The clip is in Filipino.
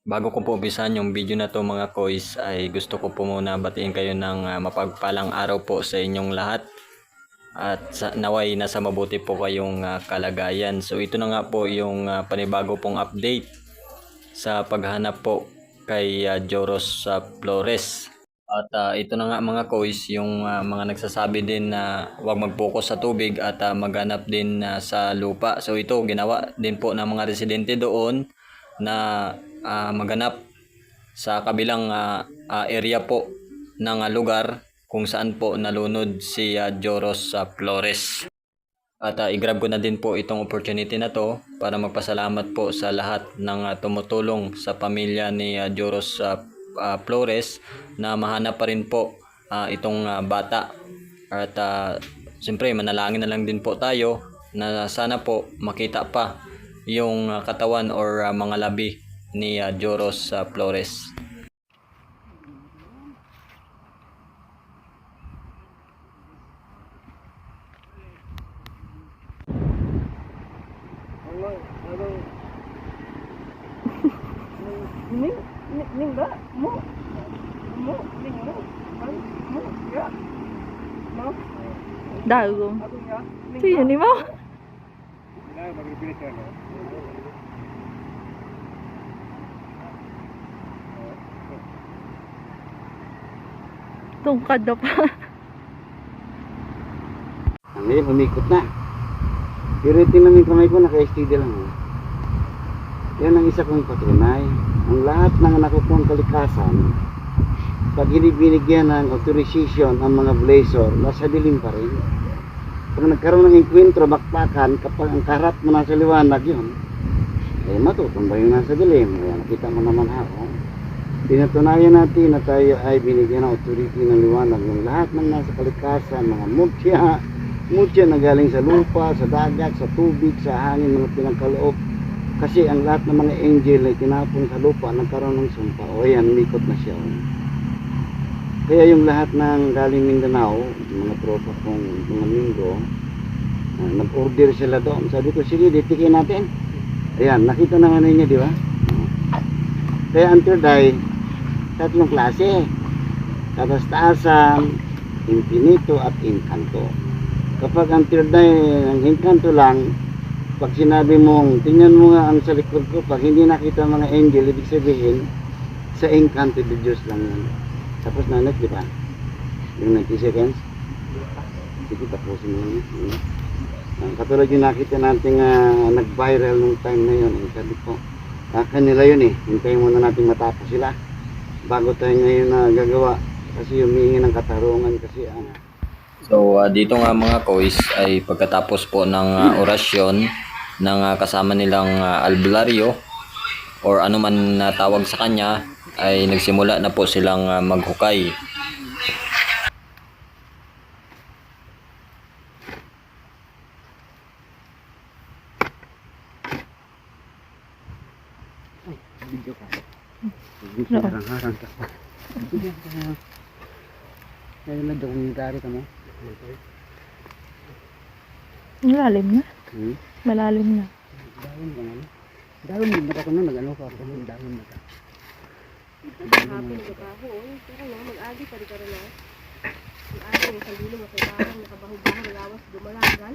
Bago ko po umpisahan yung video na to mga kois ay gusto ko po muna batiin kayo ng ah, mapagpalang araw po sa inyong lahat at sa, naway nasa mabuti po kayong ah, kalagayan. So ito na nga po yung ah, panibago pong update sa paghanap po kay ah, Joros sa Flores. At ah, ito na nga mga kois yung ah, mga nagsasabi din na huwag mag-focus sa tubig at ah, maghanap din ah, sa lupa. So ito ginawa din po ng mga residente doon na ah, maganap sa kabilang ah, ah, area po ng ah, lugar kung saan po nalunod si ah, Joros sa Flores. At ah, i-grab ko na din po itong opportunity na to para magpasalamat po sa lahat ng ah, tumutulong sa pamilya ni ah, Joros sa ah, Flores na mahanap pa rin po ah, itong ah, bata. At ah, siyempre manalangin na lang din po tayo na sana po makita pa yung ah, katawan or ah, mga labi ni ah, Joros sa Flores. Ning, ning, ba? Mo. Mo, ning mo. Mo. Mo, Dagong. ako ya. Ning Ito yun, di ba? Dahil magpipilit ka, no? Tungkad na pa. Ang ngayon, umikot na. Pero tingnan mo yung kamay ko, naka-STD lang. Oh. Yan ang isa kong patunay. Ang lahat ng nakukuha kalikasan, pag hindi binigyan ng authorization ang mga blazer, nasa dilim pa rin. Pag nagkaroon ng enkwentro, bakbakan, kapag ang karat mo nasa liwanag yun, eh matutumbay yung nasa dilim. Ayan, nakita mo naman ako. Pinatunayan natin na tayo ay binigyan ng authority ng liwanag ng lahat ng nasa kalikasan, mga mutya, mutya na galing sa lupa, sa dagat, sa tubig, sa hangin, mga pinagkaloob. Kasi ang lahat ng mga angel ay tinapon sa lupa, nagkaroon ng sumpa. O yan, umikot na siya. oh. Kaya yung lahat ng galing Mindanao, mga tropa kong mga Mingo, ah, nag-order sila doon. Sabi ko, sige, ditikin natin. Ayan, nakita naman ninyo, di ba? Kaya ang third eye, tatlong klase. Katastasan, infinito at inkanto. Kapag ang third eye, ang inkanto lang, pag sinabi mong, tingnan mo nga ang sa likod ko, pag hindi nakita mga angel, ibig sabihin, sa inkanto de Diyos lang yun. Tapos na di ba? Yung 90 seconds. Sige, tapusin mo yun. Ah, katulad yung nakita natin ah, nag-viral nung time na yun. Sabi ko, ah, kanila yun eh. Hintayin muna natin matapos sila. Bago tayo ngayon na gagawa. Kasi humingi ng katarungan kasi ano. So ah, dito nga mga kois ay pagkatapos po ng ah, orasyon ng ah, kasama nilang ah, albularyo or ano man na tawag sa kanya ay nagsimula na po silang ah, maghukay. Video ka. No. Harang-harang ka pa. Sige, kaya. Kaya na dokumentary ka mo. Malalim na. Hmm? Malalim na. Dahon ka nga. Dahon mo ba ka na nag-ano ka? Dahon dahon mo ka. Hapon ko kahon, pero nga mag-agi pa rin ka rin na. Mag-agi ng sandilo mo kay bahang, nakabaho-baho, nagawas, dumalagan.